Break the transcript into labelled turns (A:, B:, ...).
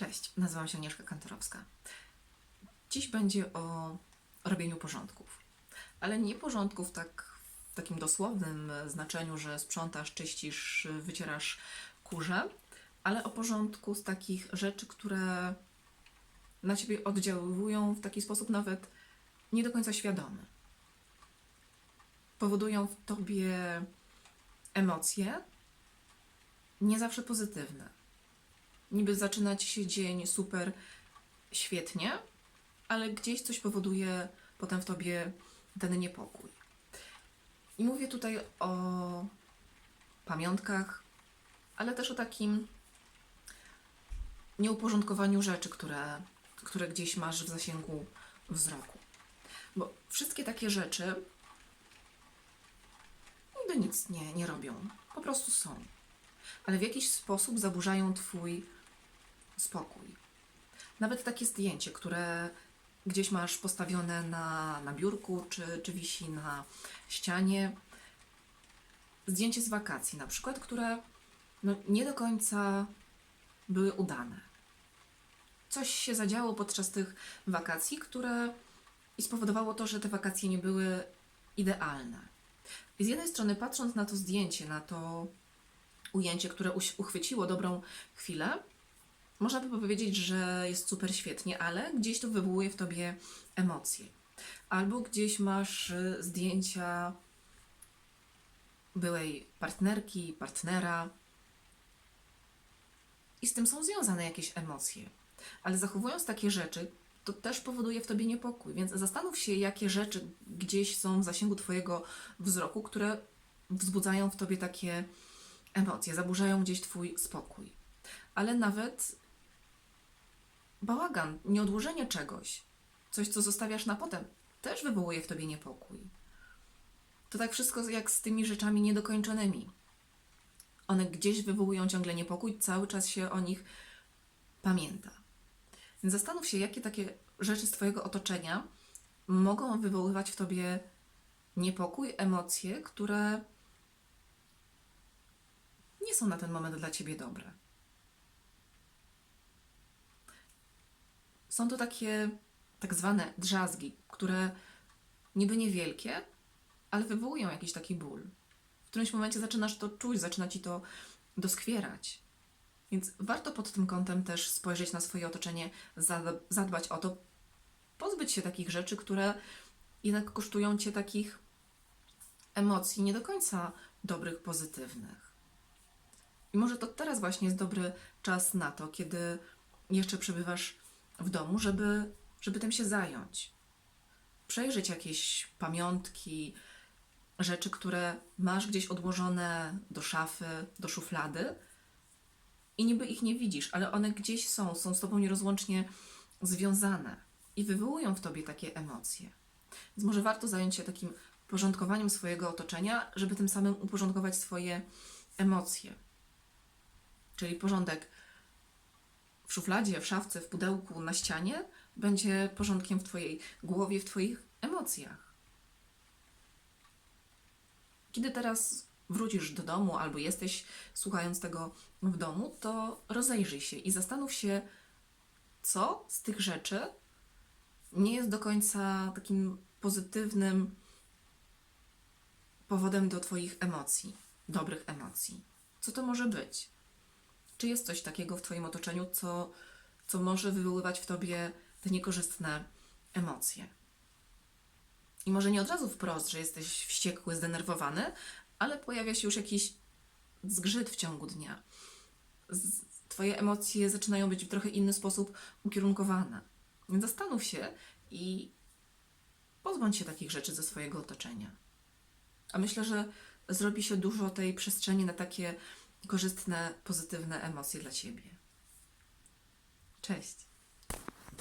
A: Cześć, nazywam się Agnieszka Kantorowska. Dziś będzie o robieniu porządków. Ale nie porządków tak w takim dosłownym znaczeniu, że sprzątasz, czyścisz, wycierasz kurze, ale o porządku z takich rzeczy, które na ciebie oddziałują w taki sposób nawet nie do końca świadomy. Powodują w tobie emocje nie zawsze pozytywne niby zaczyna ci się dzień super świetnie, ale gdzieś coś powoduje potem w tobie ten niepokój. I mówię tutaj o pamiątkach, ale też o takim nieuporządkowaniu rzeczy, które, które gdzieś masz w zasięgu wzroku. Bo wszystkie takie rzeczy niby nic nie, nie robią, po prostu są. Ale w jakiś sposób zaburzają Twój spokój. Nawet takie zdjęcie, które gdzieś masz postawione na, na biurku, czy, czy wisi na ścianie. Zdjęcie z wakacji, na przykład, które no, nie do końca były udane. Coś się zadziało podczas tych wakacji, które i spowodowało to, że te wakacje nie były idealne. I z jednej strony, patrząc na to zdjęcie, na to ujęcie, które uś- uchwyciło dobrą chwilę, można by powiedzieć, że jest super świetnie, ale gdzieś to wywołuje w tobie emocje. Albo gdzieś masz y, zdjęcia byłej partnerki, partnera i z tym są związane jakieś emocje. Ale zachowując takie rzeczy, to też powoduje w tobie niepokój. Więc zastanów się, jakie rzeczy gdzieś są w zasięgu twojego wzroku, które wzbudzają w tobie takie emocje, zaburzają gdzieś twój spokój. Ale nawet bałagan, nieodłożenie czegoś, coś, co zostawiasz na potem, też wywołuje w tobie niepokój. To tak wszystko jak z tymi rzeczami niedokończonymi. One gdzieś wywołują ciągle niepokój, cały czas się o nich pamięta. Więc zastanów się, jakie takie rzeczy z Twojego otoczenia mogą wywoływać w Tobie niepokój, emocje, które nie są na ten moment dla Ciebie dobre. Są to takie tak zwane drzazgi, które niby niewielkie, ale wywołują jakiś taki ból. W którymś momencie zaczynasz to czuć, zaczyna ci to doskwierać. Więc warto pod tym kątem też spojrzeć na swoje otoczenie, zadbać o to, pozbyć się takich rzeczy, które jednak kosztują cię takich emocji nie do końca dobrych, pozytywnych. I może to teraz właśnie jest dobry czas na to, kiedy jeszcze przebywasz w domu, żeby, żeby tym się zająć. Przejrzeć jakieś pamiątki, rzeczy, które masz gdzieś odłożone do szafy, do szuflady i niby ich nie widzisz, ale one gdzieś są, są z tobą nierozłącznie związane i wywołują w tobie takie emocje. Więc może warto zająć się takim porządkowaniem swojego otoczenia, żeby tym samym uporządkować swoje emocje. Czyli porządek w szufladzie, w szafce, w pudełku, na ścianie będzie porządkiem w Twojej głowie, w Twoich emocjach. Kiedy teraz wrócisz do domu albo jesteś słuchając tego w domu, to rozejrzyj się i zastanów się, co z tych rzeczy nie jest do końca takim pozytywnym powodem do Twoich emocji, dobrych emocji. Co to może być? Czy jest coś takiego w Twoim otoczeniu, co, co może wywoływać w Tobie te niekorzystne emocje? I może nie od razu wprost, że jesteś wściekły, zdenerwowany, ale pojawia się już jakiś zgrzyt w ciągu dnia. Z, twoje emocje zaczynają być w trochę inny sposób ukierunkowane. Więc zastanów się i pozbądź się takich rzeczy ze swojego otoczenia. A myślę, że zrobi się dużo tej przestrzeni na takie korzystne, pozytywne emocje dla ciebie. Cześć.